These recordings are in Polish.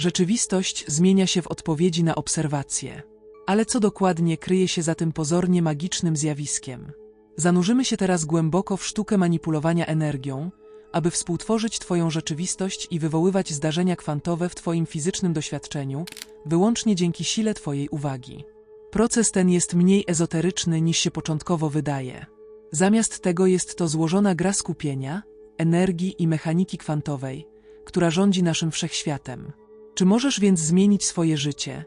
Rzeczywistość zmienia się w odpowiedzi na obserwacje. Ale co dokładnie kryje się za tym pozornie magicznym zjawiskiem? Zanurzymy się teraz głęboko w sztukę manipulowania energią, aby współtworzyć Twoją rzeczywistość i wywoływać zdarzenia kwantowe w Twoim fizycznym doświadczeniu, wyłącznie dzięki sile Twojej uwagi. Proces ten jest mniej ezoteryczny niż się początkowo wydaje. Zamiast tego jest to złożona gra skupienia, energii i mechaniki kwantowej, która rządzi naszym wszechświatem. Czy możesz więc zmienić swoje życie,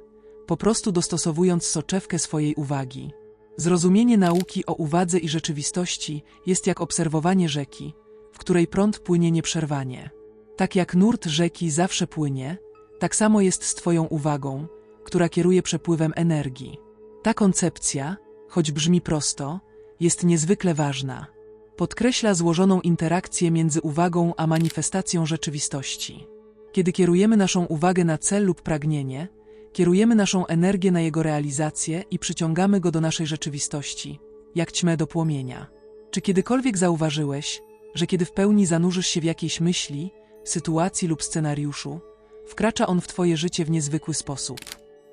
po prostu dostosowując soczewkę swojej uwagi? Zrozumienie nauki o uwadze i rzeczywistości jest jak obserwowanie rzeki, w której prąd płynie nieprzerwanie. Tak jak nurt rzeki zawsze płynie, tak samo jest z Twoją uwagą, która kieruje przepływem energii. Ta koncepcja, choć brzmi prosto, jest niezwykle ważna. Podkreśla złożoną interakcję między uwagą a manifestacją rzeczywistości. Kiedy kierujemy naszą uwagę na cel lub pragnienie, kierujemy naszą energię na jego realizację i przyciągamy go do naszej rzeczywistości, jak ćmę do płomienia. Czy kiedykolwiek zauważyłeś, że kiedy w pełni zanurzysz się w jakiejś myśli, sytuacji lub scenariuszu, wkracza on w Twoje życie w niezwykły sposób?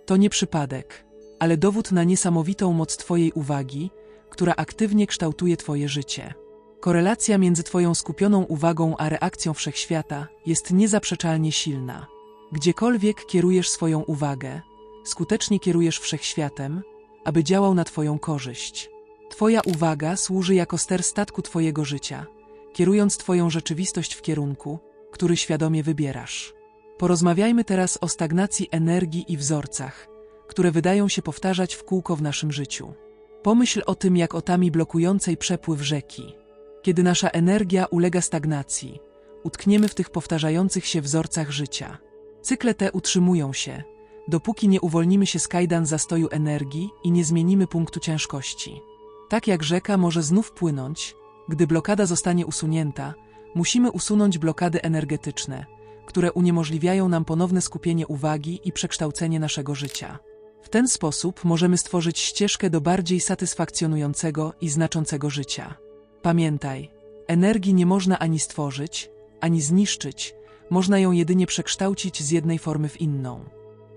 To nie przypadek, ale dowód na niesamowitą moc Twojej uwagi, która aktywnie kształtuje Twoje życie. Korelacja między Twoją skupioną uwagą a reakcją wszechświata jest niezaprzeczalnie silna. Gdziekolwiek kierujesz swoją uwagę, skutecznie kierujesz wszechświatem, aby działał na Twoją korzyść. Twoja uwaga służy jako ster statku Twojego życia, kierując Twoją rzeczywistość w kierunku, który świadomie wybierasz. Porozmawiajmy teraz o stagnacji energii i wzorcach, które wydają się powtarzać w kółko w naszym życiu. Pomyśl o tym jak o tami blokującej przepływ rzeki. Kiedy nasza energia ulega stagnacji, utkniemy w tych powtarzających się wzorcach życia. Cykle te utrzymują się, dopóki nie uwolnimy się z kajdan zastoju energii i nie zmienimy punktu ciężkości. Tak jak rzeka może znów płynąć, gdy blokada zostanie usunięta, musimy usunąć blokady energetyczne, które uniemożliwiają nam ponowne skupienie uwagi i przekształcenie naszego życia. W ten sposób możemy stworzyć ścieżkę do bardziej satysfakcjonującego i znaczącego życia. Pamiętaj, energii nie można ani stworzyć, ani zniszczyć, można ją jedynie przekształcić z jednej formy w inną.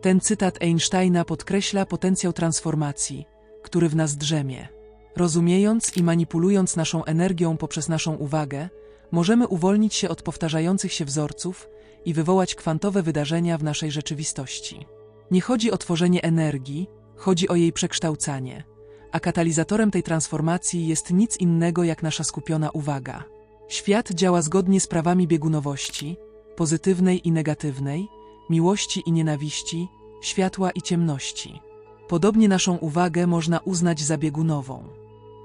Ten cytat Einsteina podkreśla potencjał transformacji, który w nas drzemie. Rozumiejąc i manipulując naszą energią poprzez naszą uwagę, możemy uwolnić się od powtarzających się wzorców i wywołać kwantowe wydarzenia w naszej rzeczywistości. Nie chodzi o tworzenie energii, chodzi o jej przekształcanie, a katalizatorem tej transformacji jest nic innego jak nasza skupiona uwaga. Świat działa zgodnie z prawami biegunowości, pozytywnej i negatywnej, miłości i nienawiści, światła i ciemności. Podobnie naszą uwagę można uznać za biegunową.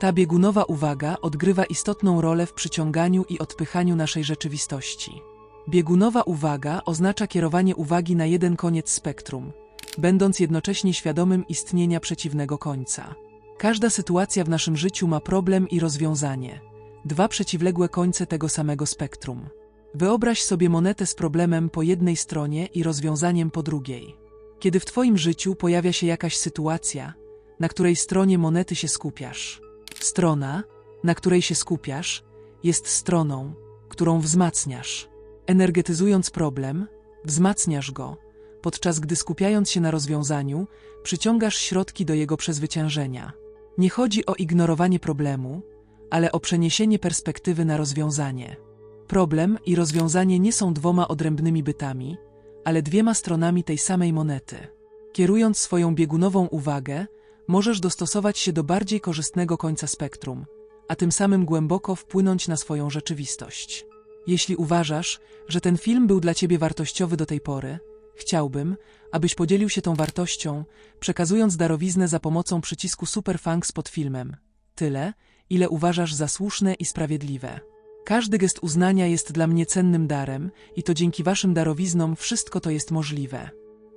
Ta biegunowa uwaga odgrywa istotną rolę w przyciąganiu i odpychaniu naszej rzeczywistości. Biegunowa uwaga oznacza kierowanie uwagi na jeden koniec spektrum, będąc jednocześnie świadomym istnienia przeciwnego końca. Każda sytuacja w naszym życiu ma problem i rozwiązanie, dwa przeciwległe końce tego samego spektrum. Wyobraź sobie monetę z problemem po jednej stronie i rozwiązaniem po drugiej. Kiedy w Twoim życiu pojawia się jakaś sytuacja, na której stronie monety się skupiasz. Strona, na której się skupiasz, jest stroną, którą wzmacniasz. Energetyzując problem, wzmacniasz go, podczas gdy skupiając się na rozwiązaniu, przyciągasz środki do jego przezwyciężenia. Nie chodzi o ignorowanie problemu, ale o przeniesienie perspektywy na rozwiązanie. Problem i rozwiązanie nie są dwoma odrębnymi bytami, ale dwiema stronami tej samej monety. Kierując swoją biegunową uwagę, możesz dostosować się do bardziej korzystnego końca spektrum, a tym samym głęboko wpłynąć na swoją rzeczywistość. Jeśli uważasz, że ten film był dla Ciebie wartościowy do tej pory, chciałbym, abyś podzielił się tą wartością, przekazując darowiznę za pomocą przycisku Superfunks pod filmem. Tyle, ile uważasz za słuszne i sprawiedliwe. Każdy gest uznania jest dla mnie cennym darem i to dzięki Waszym darowiznom wszystko to jest możliwe.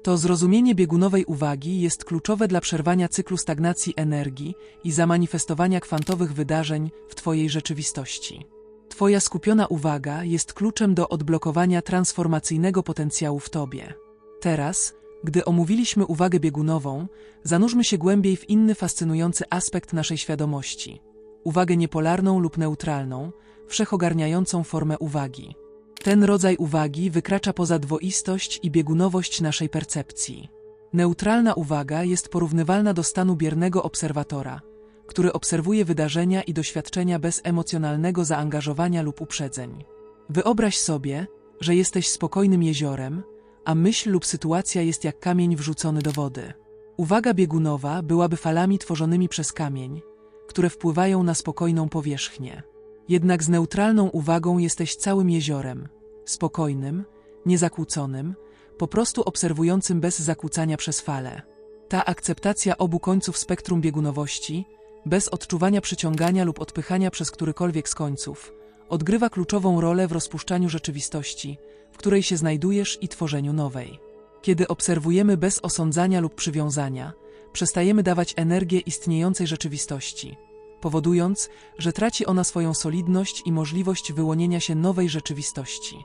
To zrozumienie biegunowej uwagi jest kluczowe dla przerwania cyklu stagnacji energii i zamanifestowania kwantowych wydarzeń w Twojej rzeczywistości. Twoja skupiona uwaga jest kluczem do odblokowania transformacyjnego potencjału w Tobie. Teraz, gdy omówiliśmy uwagę biegunową, zanurzmy się głębiej w inny fascynujący aspekt naszej świadomości uwagę niepolarną lub neutralną, wszechogarniającą formę uwagi. Ten rodzaj uwagi wykracza poza dwoistość i biegunowość naszej percepcji. Neutralna uwaga jest porównywalna do stanu biernego obserwatora, który obserwuje wydarzenia i doświadczenia bez emocjonalnego zaangażowania lub uprzedzeń. Wyobraź sobie, że jesteś spokojnym jeziorem, a myśl lub sytuacja jest jak kamień wrzucony do wody. Uwaga biegunowa byłaby falami tworzonymi przez kamień, które wpływają na spokojną powierzchnię. Jednak z neutralną uwagą jesteś całym jeziorem, spokojnym, niezakłóconym, po prostu obserwującym bez zakłócania przez fale. Ta akceptacja obu końców spektrum biegunowości, bez odczuwania przyciągania lub odpychania przez którykolwiek z końców, odgrywa kluczową rolę w rozpuszczaniu rzeczywistości, której się znajdujesz i tworzeniu nowej. Kiedy obserwujemy bez osądzania lub przywiązania, przestajemy dawać energię istniejącej rzeczywistości, powodując, że traci ona swoją solidność i możliwość wyłonienia się nowej rzeczywistości.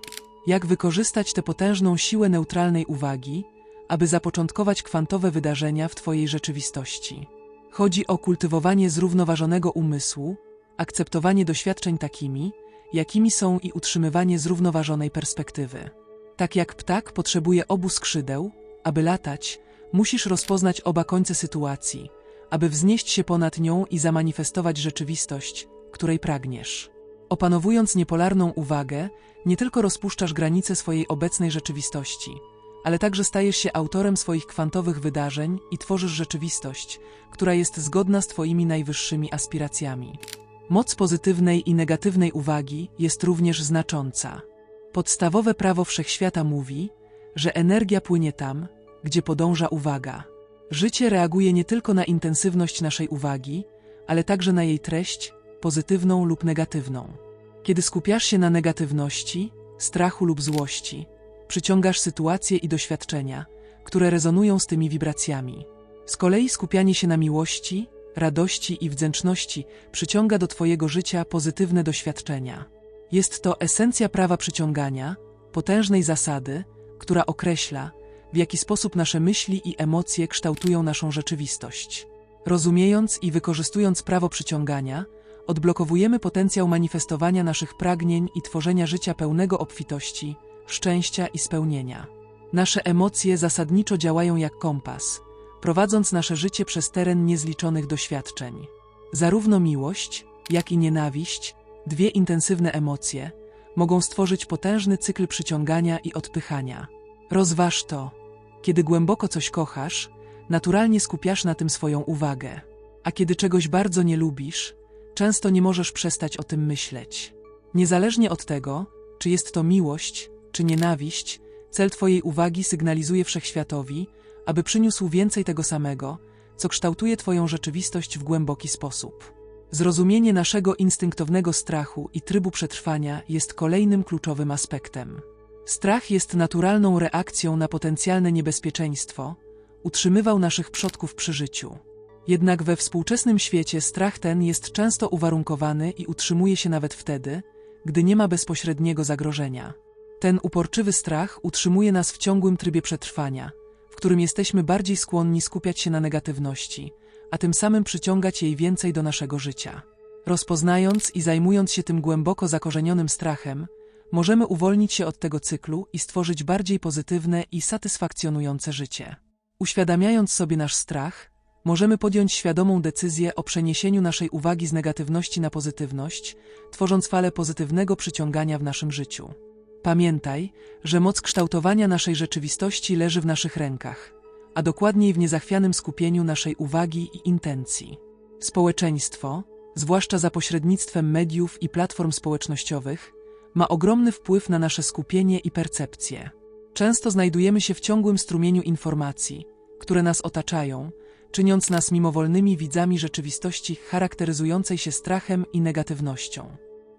Jak wykorzystać tę potężną siłę neutralnej uwagi, aby zapoczątkować kwantowe wydarzenia w Twojej rzeczywistości? Chodzi o kultywowanie zrównoważonego umysłu, akceptowanie doświadczeń takimi, jakimi są i utrzymywanie zrównoważonej perspektywy. Tak jak ptak potrzebuje obu skrzydeł, aby latać, musisz rozpoznać oba końce sytuacji, aby wznieść się ponad nią i zamanifestować rzeczywistość, której pragniesz. Opanowując niepolarną uwagę, nie tylko rozpuszczasz granice swojej obecnej rzeczywistości, ale także stajesz się autorem swoich kwantowych wydarzeń i tworzysz rzeczywistość, która jest zgodna z Twoimi najwyższymi aspiracjami. Moc pozytywnej i negatywnej uwagi jest również znacząca. Podstawowe prawo wszechświata mówi, że energia płynie tam, gdzie podąża uwaga. Życie reaguje nie tylko na intensywność naszej uwagi, ale także na jej treść, pozytywną lub negatywną. Kiedy skupiasz się na negatywności, strachu lub złości, przyciągasz sytuacje i doświadczenia, które rezonują z tymi wibracjami. Z kolei skupianie się na miłości, radości i wdzięczności przyciąga do Twojego życia pozytywne doświadczenia. Jest to esencja prawa przyciągania, potężnej zasady, która określa, w jaki sposób nasze myśli i emocje kształtują naszą rzeczywistość. Rozumiejąc i wykorzystując prawo przyciągania, odblokowujemy potencjał manifestowania naszych pragnień i tworzenia życia pełnego obfitości, szczęścia i spełnienia. Nasze emocje zasadniczo działają jak kompas, prowadząc nasze życie przez teren niezliczonych doświadczeń. Zarówno miłość, jak i nienawiść, dwie intensywne emocje, mogą stworzyć potężny cykl przyciągania i odpychania. Rozważ to. Kiedy głęboko coś kochasz, naturalnie skupiasz na tym swoją uwagę. A kiedy czegoś bardzo nie lubisz, często nie możesz przestać o tym myśleć. Niezależnie od tego, czy jest to miłość, czy nienawiść, cel Twojej uwagi sygnalizuje wszechświatowi, aby przyniósł więcej tego samego, co kształtuje Twoją rzeczywistość w głęboki sposób. Zrozumienie naszego instynktownego strachu i trybu przetrwania jest kolejnym kluczowym aspektem. Strach jest naturalną reakcją na potencjalne niebezpieczeństwo, utrzymywał naszych przodków przy życiu. Jednak we współczesnym świecie strach ten jest często uwarunkowany i utrzymuje się nawet wtedy, gdy nie ma bezpośredniego zagrożenia. Ten uporczywy strach utrzymuje nas w ciągłym trybie przetrwania, w którym jesteśmy bardziej skłonni skupiać się na negatywności, a tym samym przyciągać jej więcej do naszego życia. Rozpoznając i zajmując się tym głęboko zakorzenionym strachem, możemy uwolnić się od tego cyklu i stworzyć bardziej pozytywne i satysfakcjonujące życie. Uświadamiając sobie nasz strach, możemy podjąć świadomą decyzję o przeniesieniu naszej uwagi z negatywności na pozytywność, tworząc falę pozytywnego przyciągania w naszym życiu. Pamiętaj, że moc kształtowania naszej rzeczywistości leży w naszych rękach, a dokładniej w niezachwianym skupieniu naszej uwagi i intencji. Społeczeństwo, zwłaszcza za pośrednictwem mediów i platform społecznościowych, ma ogromny wpływ na nasze skupienie i percepcję. Często znajdujemy się w ciągłym strumieniu informacji, które nas otaczają, czyniąc nas mimowolnymi widzami rzeczywistości charakteryzującej się strachem i negatywnością.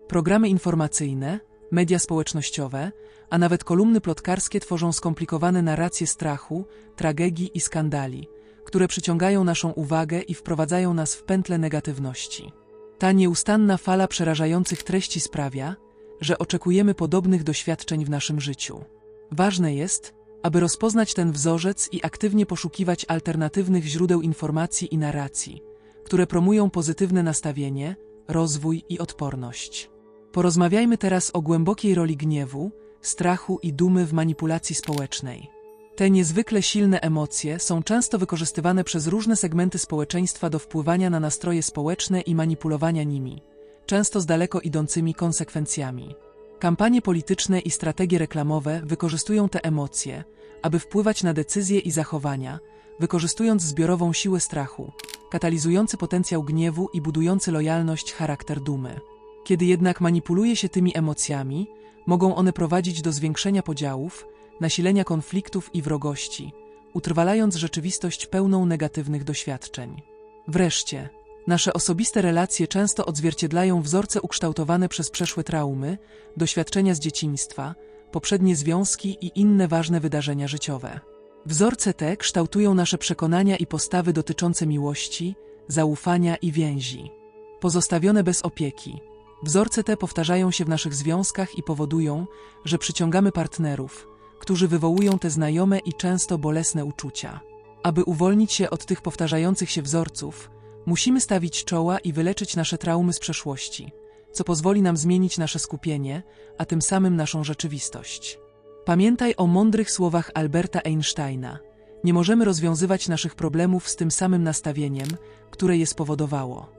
Programy informacyjne, media społecznościowe, a nawet kolumny plotkarskie tworzą skomplikowane narracje strachu, tragedii i skandali, które przyciągają naszą uwagę i wprowadzają nas w pętle negatywności. Ta nieustanna fala przerażających treści sprawia, że oczekujemy podobnych doświadczeń w naszym życiu. Ważne jest, aby rozpoznać ten wzorzec i aktywnie poszukiwać alternatywnych źródeł informacji i narracji, które promują pozytywne nastawienie, rozwój i odporność. Porozmawiajmy teraz o głębokiej roli gniewu, strachu i dumy w manipulacji społecznej. Te niezwykle silne emocje są często wykorzystywane przez różne segmenty społeczeństwa do wpływania na nastroje społeczne i manipulowania nimi, często z daleko idącymi konsekwencjami. Kampanie polityczne i strategie reklamowe wykorzystują te emocje, aby wpływać na decyzje i zachowania, wykorzystując zbiorową siłę strachu, katalizujący potencjał gniewu i budujący lojalność charakter dumy. Kiedy jednak manipuluje się tymi emocjami, mogą one prowadzić do zwiększenia podziałów, nasilenia konfliktów i wrogości, utrwalając rzeczywistość pełną negatywnych doświadczeń. Wreszcie, nasze osobiste relacje często odzwierciedlają wzorce ukształtowane przez przeszłe traumy, doświadczenia z dzieciństwa, poprzednie związki i inne ważne wydarzenia życiowe. Wzorce te kształtują nasze przekonania i postawy dotyczące miłości, zaufania i więzi. Pozostawione bez opieki, wzorce te powtarzają się w naszych związkach i powodują, że przyciągamy partnerów, którzy wywołują te znajome i często bolesne uczucia. Aby uwolnić się od tych powtarzających się wzorców, musimy stawić czoła i wyleczyć nasze traumy z przeszłości, co pozwoli nam zmienić nasze skupienie, a tym samym naszą rzeczywistość. Pamiętaj o mądrych słowach Alberta Einsteina. Nie możemy rozwiązywać naszych problemów z tym samym nastawieniem, które je spowodowało.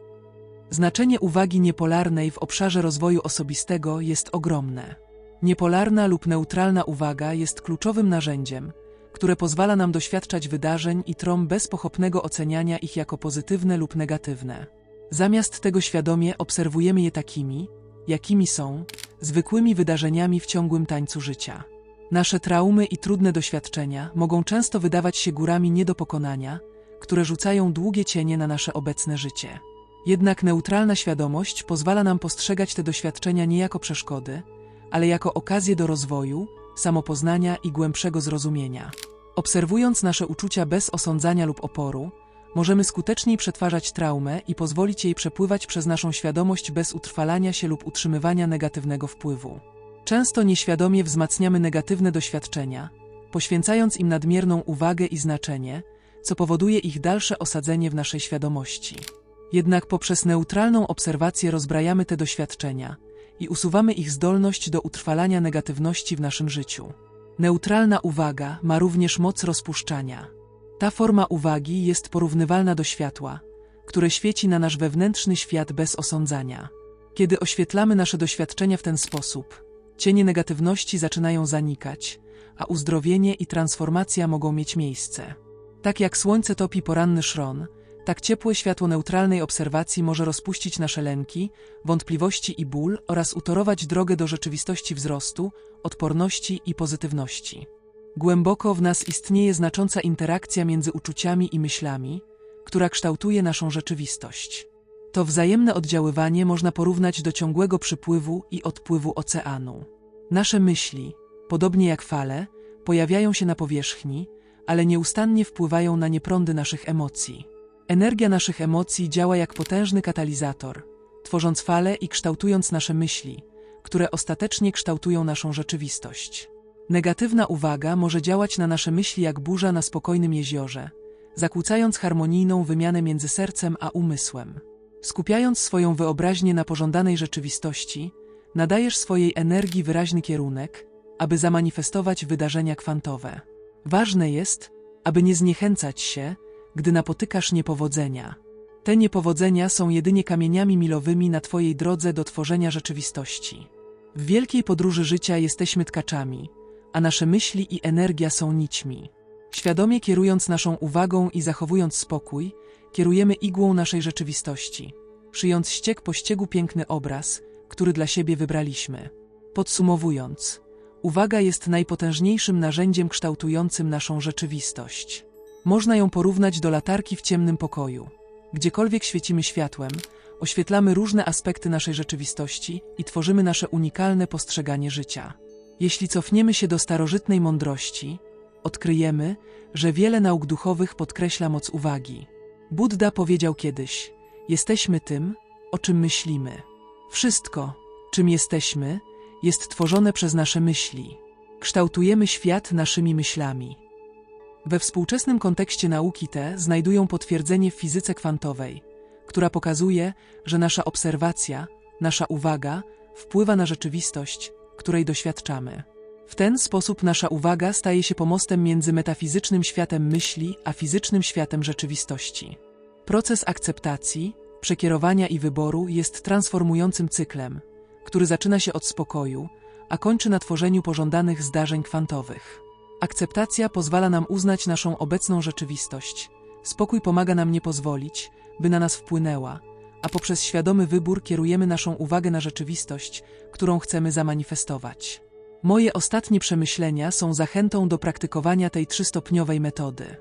Znaczenie uwagi niepolarnej w obszarze rozwoju osobistego jest ogromne. Niepolarna lub neutralna uwaga jest kluczowym narzędziem, które pozwala nam doświadczać wydarzeń i trom bez pochopnego oceniania ich jako pozytywne lub negatywne. Zamiast tego świadomie obserwujemy je takimi, jakimi są, zwykłymi wydarzeniami w ciągłym tańcu życia. Nasze traumy i trudne doświadczenia mogą często wydawać się górami nie do pokonania, które rzucają długie cienie na nasze obecne życie. Jednak neutralna świadomość pozwala nam postrzegać te doświadczenia nie jako przeszkody, ale jako okazję do rozwoju, samopoznania i głębszego zrozumienia. Obserwując nasze uczucia bez osądzania lub oporu, możemy skuteczniej przetwarzać traumę i pozwolić jej przepływać przez naszą świadomość bez utrwalania się lub utrzymywania negatywnego wpływu. Często nieświadomie wzmacniamy negatywne doświadczenia, poświęcając im nadmierną uwagę i znaczenie, co powoduje ich dalsze osadzenie w naszej świadomości. Jednak poprzez neutralną obserwację rozbrajamy te doświadczenia i usuwamy ich zdolność do utrwalania negatywności w naszym życiu. Neutralna uwaga ma również moc rozpuszczania. Ta forma uwagi jest porównywalna do światła, które świeci na nasz wewnętrzny świat bez osądzania. Kiedy oświetlamy nasze doświadczenia w ten sposób, cienie negatywności zaczynają zanikać, a uzdrowienie i transformacja mogą mieć miejsce. Tak jak słońce topi poranny szron, tak ciepłe światło neutralnej obserwacji może rozpuścić nasze lęki, wątpliwości i ból oraz utorować drogę do rzeczywistości wzrostu, odporności i pozytywności. Głęboko w nas istnieje znacząca interakcja między uczuciami i myślami, która kształtuje naszą rzeczywistość. To wzajemne oddziaływanie można porównać do ciągłego przypływu i odpływu oceanu. Nasze myśli, podobnie jak fale, pojawiają się na powierzchni, ale nieustannie wpływają na nieprądy naszych emocji. Energia naszych emocji działa jak potężny katalizator, tworząc fale i kształtując nasze myśli, które ostatecznie kształtują naszą rzeczywistość. Negatywna uwaga może działać na nasze myśli jak burza na spokojnym jeziorze, zakłócając harmonijną wymianę między sercem a umysłem. Skupiając swoją wyobraźnię na pożądanej rzeczywistości, nadajesz swojej energii wyraźny kierunek, aby zamanifestować wydarzenia kwantowe. Ważne jest, aby nie zniechęcać się, gdy napotykasz niepowodzenia. Te niepowodzenia są jedynie kamieniami milowymi na Twojej drodze do tworzenia rzeczywistości. W wielkiej podróży życia jesteśmy tkaczami, a nasze myśli i energia są nićmi. Świadomie kierując naszą uwagą i zachowując spokój, kierujemy igłą naszej rzeczywistości, szyjąc ścieg po ściegu piękny obraz, który dla siebie wybraliśmy. Podsumowując, uwaga jest najpotężniejszym narzędziem kształtującym naszą rzeczywistość. Można ją porównać do latarki w ciemnym pokoju. Gdziekolwiek świecimy światłem, oświetlamy różne aspekty naszej rzeczywistości i tworzymy nasze unikalne postrzeganie życia. Jeśli cofniemy się do starożytnej mądrości, odkryjemy, że wiele nauk duchowych podkreśla moc uwagi. Buddha powiedział kiedyś: Jesteśmy tym, o czym myślimy. Wszystko, czym jesteśmy, jest tworzone przez nasze myśli. Kształtujemy świat naszymi myślami. We współczesnym kontekście nauki te znajdują potwierdzenie w fizyce kwantowej, która pokazuje, że nasza obserwacja, nasza uwaga wpływa na rzeczywistość, której doświadczamy. W ten sposób nasza uwaga staje się pomostem między metafizycznym światem myśli a fizycznym światem rzeczywistości. Proces akceptacji, przekierowania i wyboru jest transformującym cyklem, który zaczyna się od spokoju, a kończy na tworzeniu pożądanych zdarzeń kwantowych. Akceptacja pozwala nam uznać naszą obecną rzeczywistość. Spokój pomaga nam nie pozwolić, by na nas wpłynęła, a poprzez świadomy wybór kierujemy naszą uwagę na rzeczywistość, którą chcemy zamanifestować. Moje ostatnie przemyślenia są zachętą do praktykowania tej trzystopniowej metody.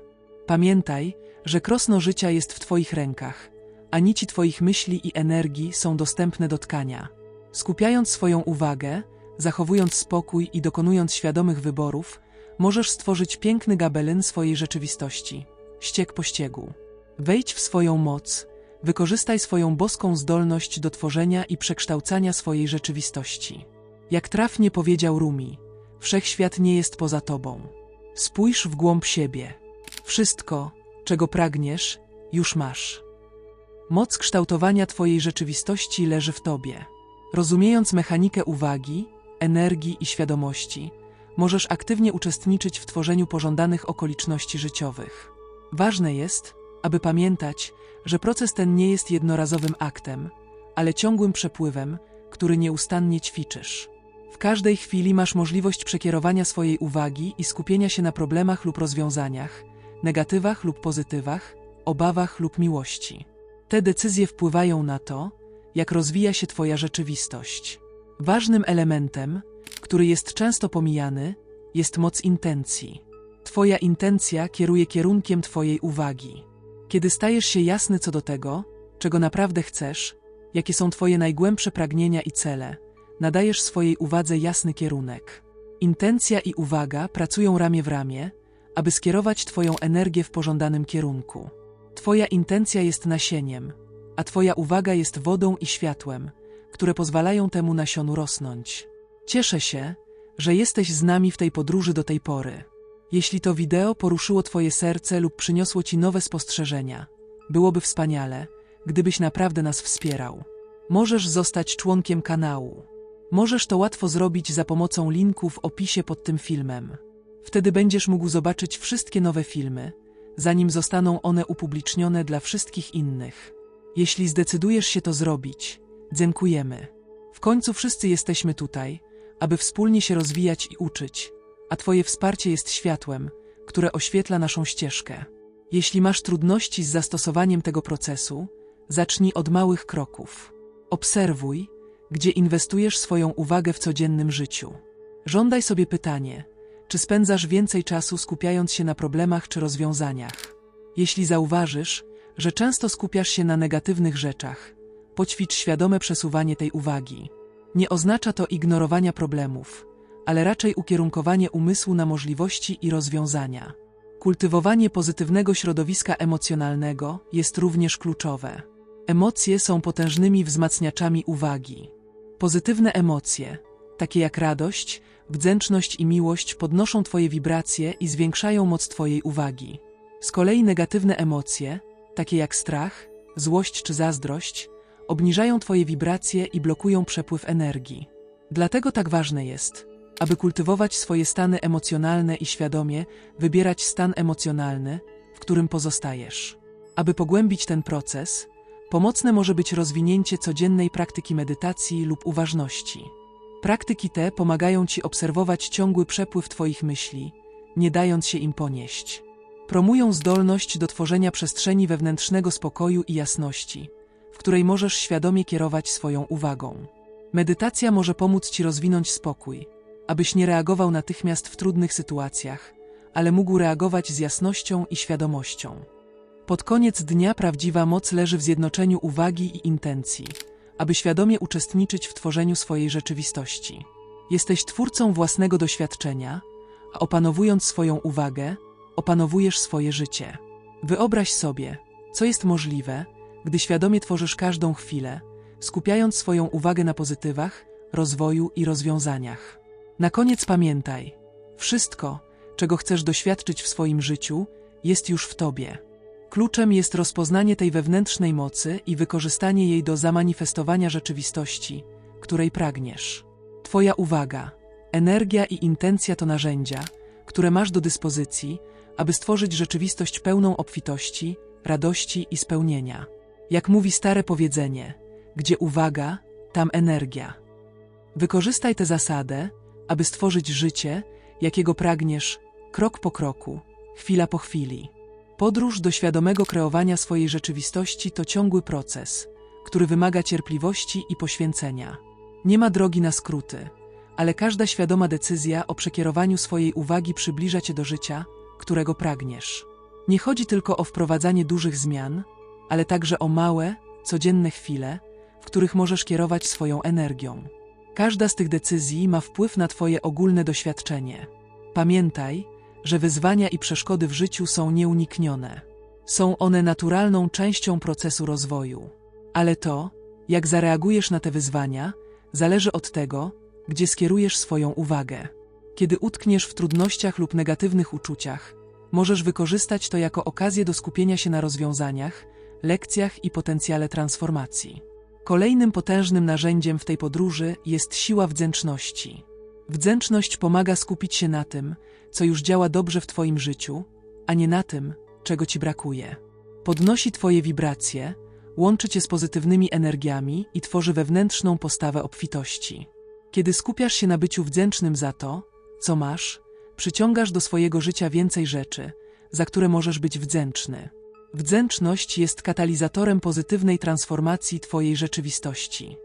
Pamiętaj, że krosno życia jest w Twoich rękach, a nici Twoich myśli i energii są dostępne do tkania. Skupiając swoją uwagę, zachowując spokój i dokonując świadomych wyborów, możesz stworzyć piękny gabelyn swojej rzeczywistości. Ścieg po ściegu. Wejdź w swoją moc, wykorzystaj swoją boską zdolność do tworzenia i przekształcania swojej rzeczywistości. Jak trafnie powiedział Rumi, wszechświat nie jest poza tobą. Spójrz w głąb siebie. Wszystko, czego pragniesz, już masz. Moc kształtowania twojej rzeczywistości leży w tobie. Rozumiejąc mechanikę uwagi, energii i świadomości, możesz aktywnie uczestniczyć w tworzeniu pożądanych okoliczności życiowych. Ważne jest, aby pamiętać, że proces ten nie jest jednorazowym aktem, ale ciągłym przepływem, który nieustannie ćwiczysz. W każdej chwili masz możliwość przekierowania swojej uwagi i skupienia się na problemach lub rozwiązaniach, negatywach lub pozytywach, obawach lub miłości. Te decyzje wpływają na to, jak rozwija się Twoja rzeczywistość. Ważnym elementem, który jest często pomijany, jest moc intencji. Twoja intencja kieruje kierunkiem Twojej uwagi. Kiedy stajesz się jasny co do tego, czego naprawdę chcesz, jakie są Twoje najgłębsze pragnienia i cele, nadajesz swojej uwadze jasny kierunek. Intencja i uwaga pracują ramię w ramię, aby skierować Twoją energię w pożądanym kierunku. Twoja intencja jest nasieniem, a Twoja uwaga jest wodą i światłem, które pozwalają temu nasionu rosnąć. Cieszę się, że jesteś z nami w tej podróży do tej pory. Jeśli to wideo poruszyło Twoje serce lub przyniosło Ci nowe spostrzeżenia, byłoby wspaniale, gdybyś naprawdę nas wspierał. Możesz zostać członkiem kanału. Możesz to łatwo zrobić za pomocą linku w opisie pod tym filmem. Wtedy będziesz mógł zobaczyć wszystkie nowe filmy, zanim zostaną one upublicznione dla wszystkich innych. Jeśli zdecydujesz się to zrobić, dziękujemy. W końcu wszyscy jesteśmy tutaj, aby wspólnie się rozwijać i uczyć, a Twoje wsparcie jest światłem, które oświetla naszą ścieżkę. Jeśli masz trudności z zastosowaniem tego procesu, zacznij od małych kroków. Obserwuj, gdzie inwestujesz swoją uwagę w codziennym życiu. Żądaj sobie pytanie, czy spędzasz więcej czasu skupiając się na problemach czy rozwiązaniach. Jeśli zauważysz, że często skupiasz się na negatywnych rzeczach, poćwicz świadome przesuwanie tej uwagi. Nie oznacza to ignorowania problemów, ale raczej ukierunkowanie umysłu na możliwości i rozwiązania. Kultywowanie pozytywnego środowiska emocjonalnego jest również kluczowe. Emocje są potężnymi wzmacniaczami uwagi. Pozytywne emocje, takie jak radość, wdzięczność i miłość, podnoszą Twoje wibracje i zwiększają moc Twojej uwagi. Z kolei negatywne emocje, takie jak strach, złość czy zazdrość, obniżają Twoje wibracje i blokują przepływ energii. Dlatego tak ważne jest, aby kultywować swoje stany emocjonalne i świadomie wybierać stan emocjonalny, w którym pozostajesz. Aby pogłębić ten proces, pomocne może być rozwinięcie codziennej praktyki medytacji lub uważności. Praktyki te pomagają Ci obserwować ciągły przepływ Twoich myśli, nie dając się im ponieść. Promują zdolność do tworzenia przestrzeni wewnętrznego spokoju i jasności, w której możesz świadomie kierować swoją uwagą. Medytacja może pomóc Ci rozwinąć spokój, abyś nie reagował natychmiast w trudnych sytuacjach, ale mógł reagować z jasnością i świadomością. Pod koniec dnia prawdziwa moc leży w zjednoczeniu uwagi i intencji, aby świadomie uczestniczyć w tworzeniu swojej rzeczywistości. Jesteś twórcą własnego doświadczenia, a opanowując swoją uwagę, opanowujesz swoje życie. Wyobraź sobie, co jest możliwe, gdy świadomie tworzysz każdą chwilę, skupiając swoją uwagę na pozytywach, rozwoju i rozwiązaniach. Na koniec pamiętaj, wszystko, czego chcesz doświadczyć w swoim życiu, jest już w tobie. Kluczem jest rozpoznanie tej wewnętrznej mocy i wykorzystanie jej do zamanifestowania rzeczywistości, której pragniesz. Twoja uwaga, Energia i intencja to narzędzia, które masz do dyspozycji, aby stworzyć rzeczywistość pełną obfitości, radości i spełnienia. Jak mówi stare powiedzenie, gdzie uwaga, tam energia. Wykorzystaj tę zasadę, aby stworzyć życie, jakiego pragniesz, krok po kroku, chwila po chwili. Podróż do świadomego kreowania swojej rzeczywistości to ciągły proces, który wymaga cierpliwości i poświęcenia. Nie ma drogi na skróty, ale każda świadoma decyzja o przekierowaniu swojej uwagi przybliża cię do życia, którego pragniesz. Nie chodzi tylko o wprowadzanie dużych zmian, ale także o małe, codzienne chwile, w których możesz kierować swoją energią. Każda z tych decyzji ma wpływ na Twoje ogólne doświadczenie. Pamiętaj, że wyzwania i przeszkody w życiu są nieuniknione. Są one naturalną częścią procesu rozwoju. Ale to, jak zareagujesz na te wyzwania, zależy od tego, gdzie skierujesz swoją uwagę. Kiedy utkniesz w trudnościach lub negatywnych uczuciach, możesz wykorzystać to jako okazję do skupienia się na rozwiązaniach, lekcjach i potencjale transformacji. Kolejnym potężnym narzędziem w tej podróży jest siła wdzięczności. Wdzięczność pomaga skupić się na tym, co już działa dobrze w Twoim życiu, a nie na tym, czego Ci brakuje. Podnosi Twoje wibracje, łączy Cię z pozytywnymi energiami i tworzy wewnętrzną postawę obfitości. Kiedy skupiasz się na byciu wdzięcznym za to, co masz, przyciągasz do swojego życia więcej rzeczy, za które możesz być wdzięczny. Wdzięczność jest katalizatorem pozytywnej transformacji Twojej rzeczywistości.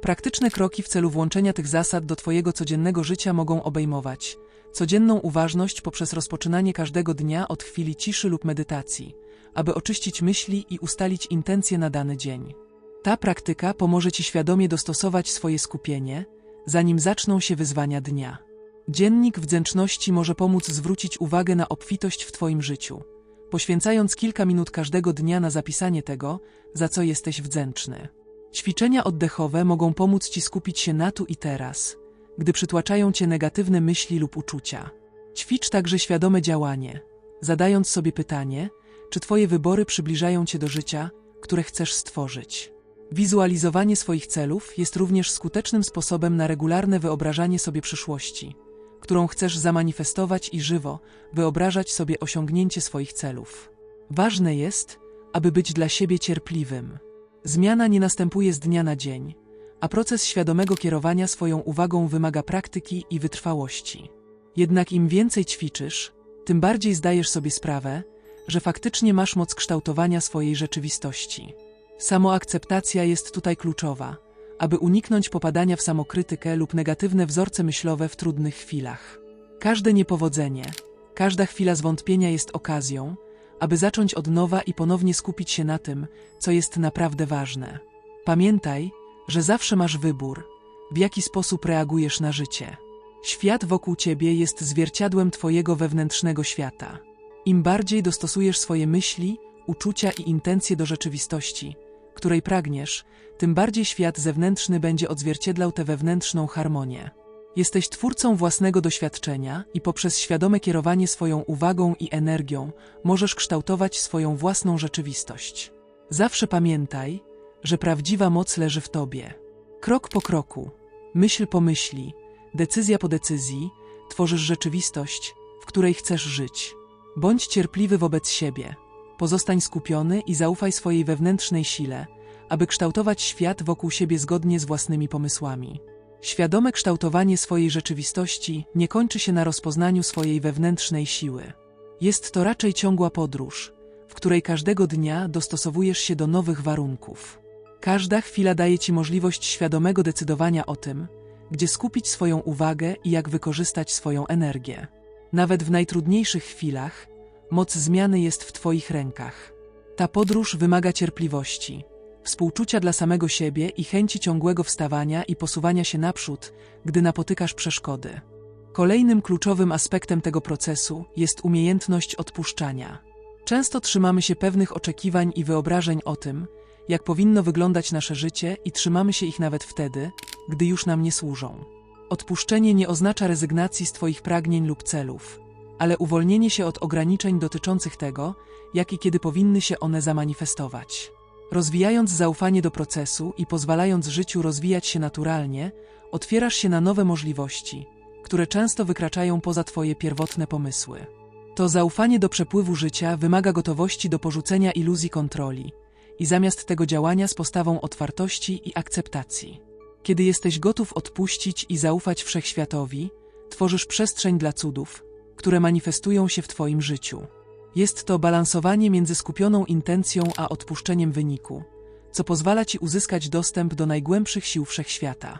Praktyczne kroki w celu włączenia tych zasad do Twojego codziennego życia mogą obejmować codzienną uważność poprzez rozpoczynanie każdego dnia od chwili ciszy lub medytacji, aby oczyścić myśli i ustalić intencje na dany dzień. Ta praktyka pomoże Ci świadomie dostosować swoje skupienie, zanim zaczną się wyzwania dnia. Dziennik wdzięczności może pomóc zwrócić uwagę na obfitość w Twoim życiu, poświęcając kilka minut każdego dnia na zapisanie tego, za co jesteś wdzięczny. Ćwiczenia oddechowe mogą pomóc Ci skupić się na tu i teraz, gdy przytłaczają Cię negatywne myśli lub uczucia. Ćwicz także świadome działanie, zadając sobie pytanie, czy Twoje wybory przybliżają Cię do życia, które chcesz stworzyć. Wizualizowanie swoich celów jest również skutecznym sposobem na regularne wyobrażanie sobie przyszłości, którą chcesz zamanifestować i żywo wyobrażać sobie osiągnięcie swoich celów. Ważne jest, aby być dla siebie cierpliwym. Zmiana nie następuje z dnia na dzień, a proces świadomego kierowania swoją uwagą wymaga praktyki i wytrwałości. Jednak im więcej ćwiczysz, tym bardziej zdajesz sobie sprawę, że faktycznie masz moc kształtowania swojej rzeczywistości. Samoakceptacja jest tutaj kluczowa, aby uniknąć popadania w samokrytykę lub negatywne wzorce myślowe w trudnych chwilach. Każde niepowodzenie, każda chwila zwątpienia jest okazją, aby zacząć od nowa i ponownie skupić się na tym, co jest naprawdę ważne. Pamiętaj, że zawsze masz wybór, w jaki sposób reagujesz na życie. Świat wokół ciebie jest zwierciadłem twojego wewnętrznego świata. Im bardziej dostosujesz swoje myśli, uczucia i intencje do rzeczywistości, której pragniesz, tym bardziej świat zewnętrzny będzie odzwierciedlał tę wewnętrzną harmonię. Jesteś twórcą własnego doświadczenia i poprzez świadome kierowanie swoją uwagą i energią możesz kształtować swoją własną rzeczywistość. Zawsze pamiętaj, że prawdziwa moc leży w tobie. Krok po kroku, myśl po myśli, decyzja po decyzji tworzysz rzeczywistość, w której chcesz żyć. Bądź cierpliwy wobec siebie, pozostań skupiony i zaufaj swojej wewnętrznej sile, aby kształtować świat wokół siebie zgodnie z własnymi pomysłami. Świadome kształtowanie swojej rzeczywistości nie kończy się na rozpoznaniu swojej wewnętrznej siły. Jest to raczej ciągła podróż, w której każdego dnia dostosowujesz się do nowych warunków. Każda chwila daje Ci możliwość świadomego decydowania o tym, gdzie skupić swoją uwagę i jak wykorzystać swoją energię. Nawet w najtrudniejszych chwilach, moc zmiany jest w Twoich rękach. Ta podróż wymaga cierpliwości, współczucia dla samego siebie i chęci ciągłego wstawania i posuwania się naprzód, gdy napotykasz przeszkody. Kolejnym kluczowym aspektem tego procesu jest umiejętność odpuszczania. Często trzymamy się pewnych oczekiwań i wyobrażeń o tym, jak powinno wyglądać nasze życie i trzymamy się ich nawet wtedy, gdy już nam nie służą. Odpuszczenie nie oznacza rezygnacji z Twoich pragnień lub celów, ale uwolnienie się od ograniczeń dotyczących tego, jak i kiedy powinny się one zamanifestować. Rozwijając zaufanie do procesu i pozwalając życiu rozwijać się naturalnie, otwierasz się na nowe możliwości, które często wykraczają poza Twoje pierwotne pomysły. To zaufanie do przepływu życia wymaga gotowości do porzucenia iluzji kontroli i zamiast tego działania z postawą otwartości i akceptacji. Kiedy jesteś gotów odpuścić i zaufać wszechświatowi, tworzysz przestrzeń dla cudów, które manifestują się w Twoim życiu. Jest to balansowanie między skupioną intencją a odpuszczeniem wyniku, co pozwala Ci uzyskać dostęp do najgłębszych sił wszechświata.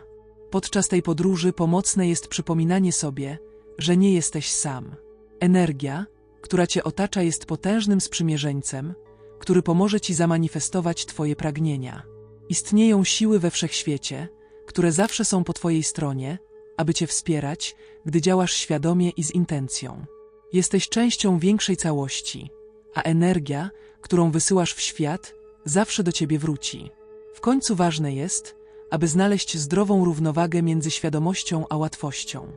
Podczas tej podróży pomocne jest przypominanie sobie, że nie jesteś sam. Energia, która Cię otacza, jest potężnym sprzymierzeńcem, który pomoże Ci zamanifestować Twoje pragnienia. Istnieją siły we wszechświecie, które zawsze są po Twojej stronie, aby Cię wspierać, gdy działasz świadomie i z intencją. Jesteś częścią większej całości, a energia, którą wysyłasz w świat, zawsze do Ciebie wróci. W końcu ważne jest, aby znaleźć zdrową równowagę między świadomością a łatwością.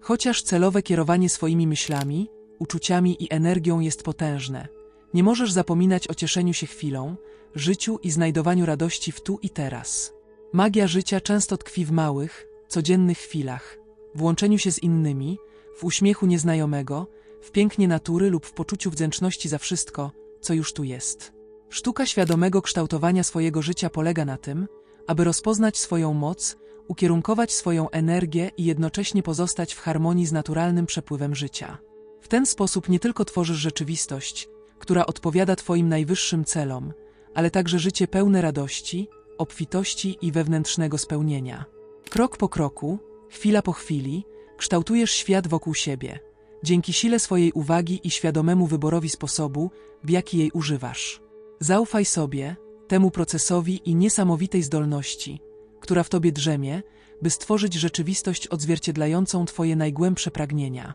Chociaż celowe kierowanie swoimi myślami, uczuciami i energią jest potężne, nie możesz zapominać o cieszeniu się chwilą, życiu i znajdowaniu radości w tu i teraz. Magia życia często tkwi w małych, codziennych chwilach, w łączeniu się z innymi, w uśmiechu nieznajomego, w pięknie natury lub w poczuciu wdzięczności za wszystko, co już tu jest. Sztuka świadomego kształtowania swojego życia polega na tym, aby rozpoznać swoją moc, ukierunkować swoją energię i jednocześnie pozostać w harmonii z naturalnym przepływem życia. W ten sposób nie tylko tworzysz rzeczywistość, która odpowiada Twoim najwyższym celom, ale także życie pełne radości, obfitości i wewnętrznego spełnienia. Krok po kroku, chwila po chwili, kształtujesz świat wokół siebie, dzięki sile swojej uwagi i świadomemu wyborowi sposobu, w jaki jej używasz. Zaufaj sobie, temu procesowi i niesamowitej zdolności, która w tobie drzemie, by stworzyć rzeczywistość odzwierciedlającą Twoje najgłębsze pragnienia.